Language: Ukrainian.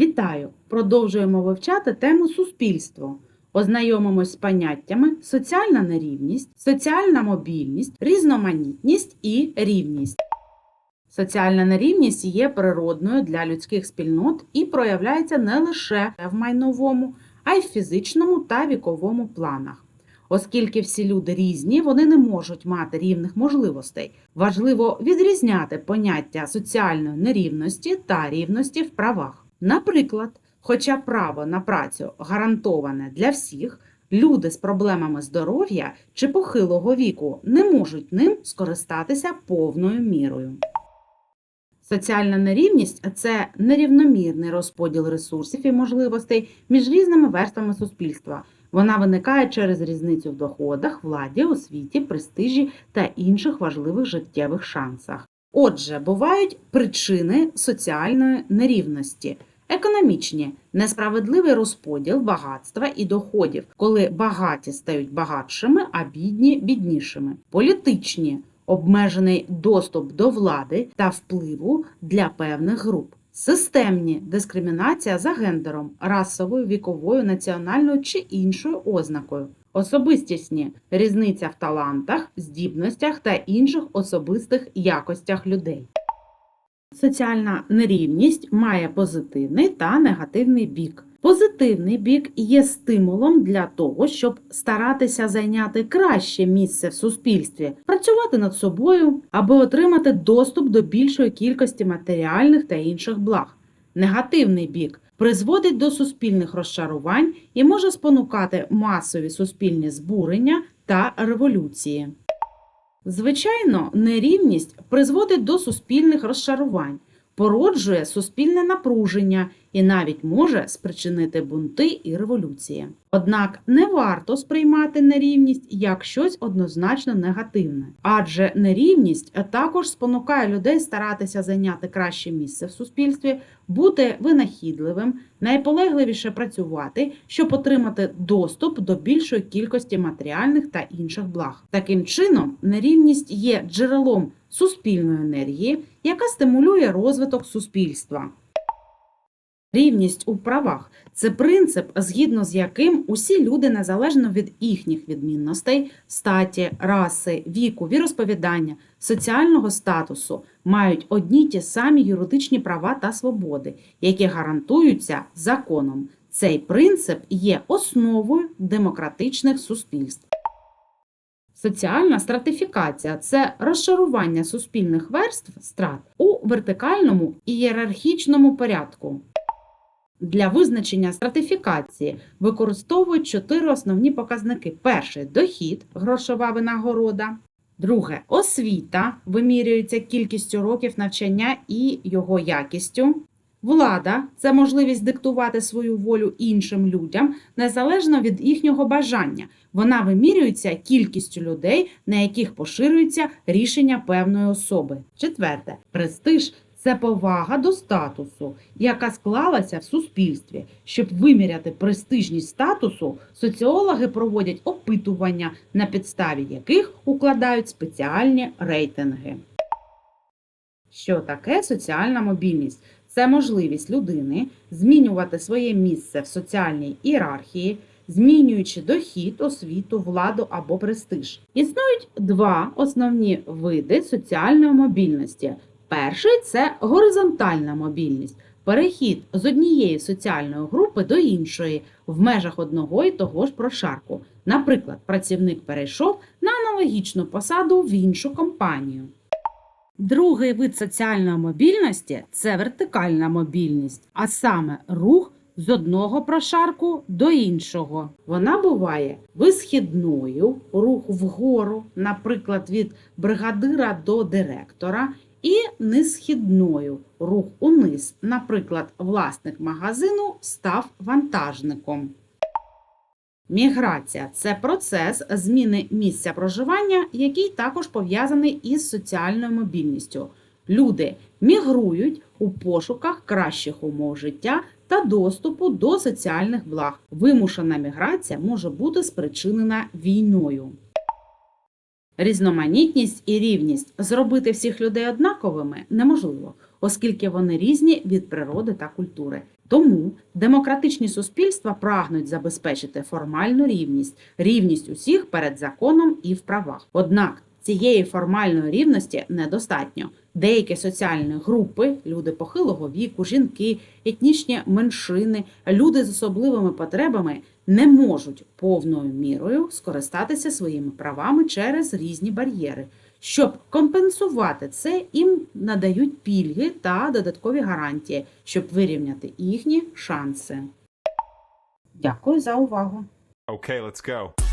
Вітаю! Продовжуємо вивчати тему суспільство. Ознайомимось з поняттями соціальна нерівність, соціальна мобільність, різноманітність і рівність. Соціальна нерівність є природною для людських спільнот і проявляється не лише в майновому, а й в фізичному та віковому планах. Оскільки всі люди різні, вони не можуть мати рівних можливостей. Важливо відрізняти поняття соціальної нерівності та рівності в правах. Наприклад, хоча право на працю гарантоване для всіх, люди з проблемами здоров'я чи похилого віку не можуть ним скористатися повною мірою. Соціальна нерівність це нерівномірний розподіл ресурсів і можливостей між різними верствами суспільства. Вона виникає через різницю в доходах, владі, освіті, престижі та інших важливих життєвих шансах. Отже, бувають причини соціальної нерівності. Економічні несправедливий розподіл багатства і доходів, коли багаті стають багатшими, а бідні біднішими. Політичні обмежений доступ до влади та впливу для певних груп. Системні дискримінація за гендером, расовою, віковою, національною чи іншою ознакою. Особистісні різниця в талантах, здібностях та інших особистих якостях людей. Соціальна нерівність має позитивний та негативний бік. Позитивний бік є стимулом для того, щоб старатися зайняти краще місце в суспільстві, працювати над собою, аби отримати доступ до більшої кількості матеріальних та інших благ. Негативний бік призводить до суспільних розчарувань і може спонукати масові суспільні збурення та революції. Звичайно, нерівність призводить до суспільних розчарувань, породжує суспільне напруження і навіть може спричинити бунти і революції. Однак не варто сприймати нерівність як щось однозначно негативне, адже нерівність також спонукає людей старатися зайняти краще місце в суспільстві, бути винахідливим, найполегливіше працювати, щоб отримати доступ до більшої кількості матеріальних та інших благ. Таким чином, нерівність є джерелом суспільної енергії, яка стимулює розвиток суспільства. Рівність у правах це принцип, згідно з яким усі люди, незалежно від їхніх відмінностей, статі, раси, віку, віросповідання, соціального статусу, мають одні ті самі юридичні права та свободи, які гарантуються законом. Цей принцип є основою демократичних суспільств. Соціальна стратифікація це розшарування суспільних верств страт у вертикальному ієрархічному порядку. Для визначення стратифікації використовують чотири основні показники: перший дохід, грошова винагорода. Друге освіта вимірюється кількістю років навчання і його якістю. Влада це можливість диктувати свою волю іншим людям незалежно від їхнього бажання. Вона вимірюється кількістю людей, на яких поширюється рішення певної особи. Четверте престиж це повага до статусу, яка склалася в суспільстві. Щоб виміряти престижність статусу, соціологи проводять опитування, на підставі яких укладають спеціальні рейтинги. Що таке соціальна мобільність? Це можливість людини змінювати своє місце в соціальній ієрархії, змінюючи дохід, освіту, владу або престиж. Існують два основні види соціальної мобільності. Перший це горизонтальна мобільність, перехід з однієї соціальної групи до іншої в межах одного і того ж прошарку. Наприклад, працівник перейшов на аналогічну посаду в іншу компанію. Другий вид соціальної мобільності це вертикальна мобільність, а саме рух з одного прошарку до іншого. Вона буває висхідною, рух вгору, наприклад, від бригадира до директора, і несхідною рух униз, наприклад, власник магазину став вантажником. Міграція це процес зміни місця проживання, який також пов'язаний із соціальною мобільністю. Люди мігрують у пошуках кращих умов життя та доступу до соціальних благ. Вимушена міграція може бути спричинена війною. Різноманітність і рівність зробити всіх людей однаковими неможливо, оскільки вони різні від природи та культури. Тому демократичні суспільства прагнуть забезпечити формальну рівність, рівність усіх перед законом і в правах. Однак цієї формальної рівності недостатньо. Деякі соціальні групи, люди похилого віку, жінки, етнічні меншини, люди з особливими потребами не можуть повною мірою скористатися своїми правами через різні бар'єри. Щоб компенсувати це, їм надають пільги та додаткові гарантії, щоб вирівняти їхні шанси. Дякую за увагу. Okay, let's go.